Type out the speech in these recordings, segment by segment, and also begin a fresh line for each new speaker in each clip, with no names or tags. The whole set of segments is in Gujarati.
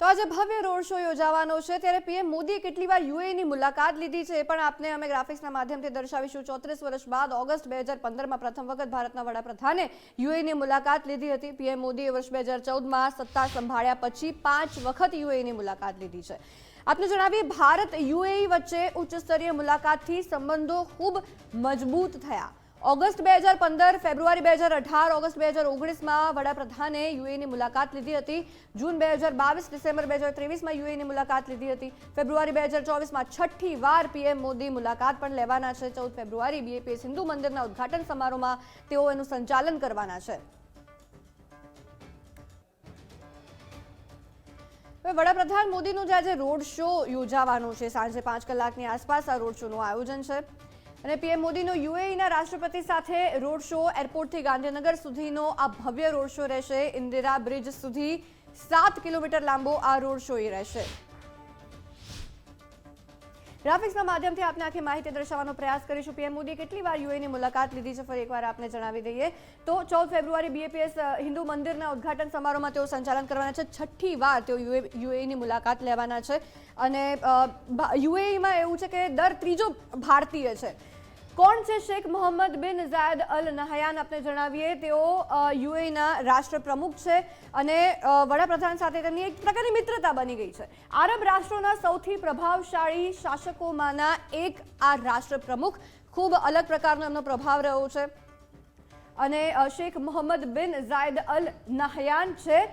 તો આજે ભવ્ય રોડ શો યોજાવાનો છે. ત્યારે પીએમ મોદીએ કેટલી વાર યુએની મુલાકાત લીધી છે એ પણ આપને અમે ગ્રાફિક્સના માધ્યમથી દર્શાવીશું. ચોત્રીસ વર્ષ બાદ ઓગસ્ટ બે હજાર પંદરમાં પ્રથમ વખત ભારતના વડાપ્રધાને યુએની મુલાકાત લીધી હતી. પીએમ મોદીએ વર્ષ બે હજાર ચૌદમાં સત્તા સંભાળ્યા પછી પાંચ વખત યુએની મુલાકાત લીધી છે. આપને જણાવીએ, ભારત યુએઈ વચ્ચે ઉચ્ચ સ્તરીય મુલાકાતથી સંબંધો ખૂબ મજબૂત થયા. ઓગસ્ટ બે હજાર પંદર, ફેબ્રુઆરી બે હજાર અઢાર, ઓગસ્ટ બે હજાર ઓગણીસમાં વડાપ્રધાને યુએની મુલાકાત લીધી હતી. જૂન બે હજાર બાવીસ, ડિસેમ્બર બે હજાર ત્રેવીસમાં યુએની મુલાકાત લીધી હતી. ફેબ્રુઆરી બે હજાર ચોવીસમાં છઠ્ઠી વાર પીએમ મોદી મુલાકાત પણ લેવાના છે. ચૌદ ફેબ્રુઆરી બીએપીએસ હિન્દુ મંદિરના ઉદઘાટન સમારોહમાં તેઓ એનું સંચાલન કરવાના છે. વડાપ્રધાન મોદીનું જે આજે રોડ શો યોજાવાનો છે, સાંજે પાંચ કલાકની આસપાસ આ રોડ શોનું આયોજન છે. અને પીએમ મોદીનો યુએઈના રાષ્ટ્રપતિ સાથે રોડ શો એરપોર્ટથી ગાંધીનગર સુધીનો આ ભવ્ય રોડ શો રહેશે. ઇન્દિરા બ્રિજ સુધી સાત કિલોમીટર લાંબો આ રોડ શો એ રહેશે. ગ્રાફિક્સના માધ્યમથી આપને આખી માહિતી દર્શાવવાનો પ્રયાસ કરીશું. પીએમ મોદીએ કેટલી વાર યુએની મુલાકાત લીધી છે, ફરી એકવાર આપને જણાવી દઈએ. તો ચૌદ ફેબ્રુઆરી બીએપીએસ હિન્દુ મંદિરના ઉદ્ઘાટન સમારોહમાં તેઓ સંચાલન કરવાના છે. છઠ્ઠી વાર તેઓ યુએની મુલાકાત લેવાના છે. અને યુએઈમાં એવું છે કે દર ત્રીજો ભારતીય છે. કોણ છે શેખ મોહમ્મદ બિન ઝાયદ અલ નહયાન? આપને જણાવીએ, તેઓ યુએના રાષ્ટ્રપ્રમુખ છે અને વડાપ્રધાન સાથે તેમની એક પ્રકારની મિત્રતા બની ગઈ છે. આરબ રાષ્ટ્રોના સૌથી પ્રભાવશાળી શાસકોમાંના એક આ રાષ્ટ્રપ્રમુખ. ખૂબ અલગ પ્રકારનો એમનો પ્રભાવ રહ્યો છે. અને શેખ મોહમ્મદ બિન ઝાયદ અલ નહયાન છે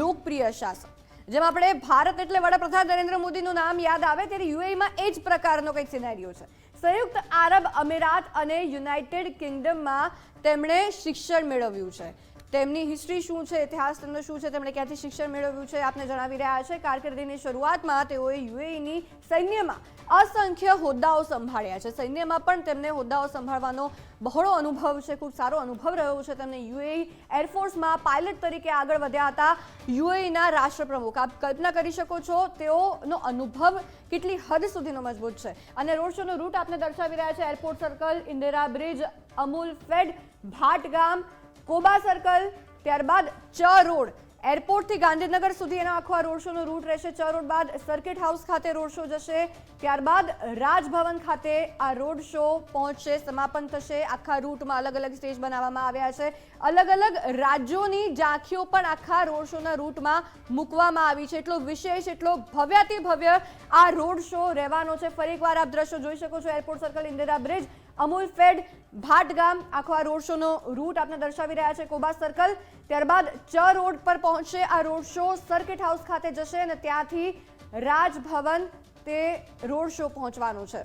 લોકપ્રિય શાસક. જેમ આપણે ભારત એટલે વડાપ્રધાન નરેન્દ્ર મોદીનું નામ યાદ આવે ત્યારે યુએઈમાં એ જ પ્રકારનો કંઈક સિનારીઓ છે. સંયુક્ત આરબ અમીરાત અને યુનાઇટેડ કિંગડમમાં તેમણે શિક્ષણ મેળવ્યું છે. તેમની હિસ્ટ્રી શું છે, ઇતિહાસ તેમનો શું છે, તેમણે ક્યાંથી શિક્ષણ મેળવ્યું છે, આપને જણાવી રહ્યા છે. કારકિર્દીની શરૂઆતમાં તેઓએ યુએઈની સૈન્યમાં અસંખ્ય હોદ્દાઓ સંભાળ્યા છે. સૈન્યમાં પણ તેમને હોદ્દાઓ સંભાળવાનો બહોળો અનુભવ છે, ખૂબ સારો અનુભવ રહ્યો છે. તેમને યુએઈ એરફોર્સમાં પાયલટ તરીકે આગળ વધ્યા હતા. યુએઈના રાષ્ટ્રપ્રમુખ. આપ કલ્પના કરી શકો છો, તેઓનો અનુભવ કેટલી હદ સુધીનો મજબૂત છે. અને રોડ શોનો રૂટ આપને દર્શાવી રહ્યા છે. Airport circle Indira bridge, Amul fed, Bhat ગામ કોબા સર્કલ, ત્યારબાદ ચ રોડ. એરપોર્ટથી ગાંધીનગર સુધી એનો આખો આ રોડ શોનો રૂટ રહેશે. ચ રોડ બાદ સર્કિટ હાઉસ ખાતે રોડ શો જશે. ત્યારબાદ રાજભવન ખાતે આ રોડ શો પહોંચશે, સમાપન થશે. આખા રૂટમાં અલગ અલગ સ્ટેજ બનાવવામાં આવ્યા છે. અલગ અલગ રાજ્યોની ઝાંખીઓ પણ આખા રોડ શોના રૂટમાં મૂકવામાં આવી છે. એટલો વિશેષ, એટલો ભવ્યાતિ ભવ્ય આ રોડ શો રહેવાનો છે. ફરી એકવાર આપ દ્રશ્યો જોઈ શકો છો. Airport circle, Indira bridge. Amul fed Bhat ગામ, આખો આ રોડ શોનો રૂટ આપને દર્શાવી રહ્યા છે, કોબા સર્કલ ત્યારબાદ ચ રોડ પર પહોંચશે આ રોડ શો સર્કિટ હાઉસ ખાતે જશે અને ત્યાંથી રાજભવન તે રોડ શો પહોંચવાનો છે.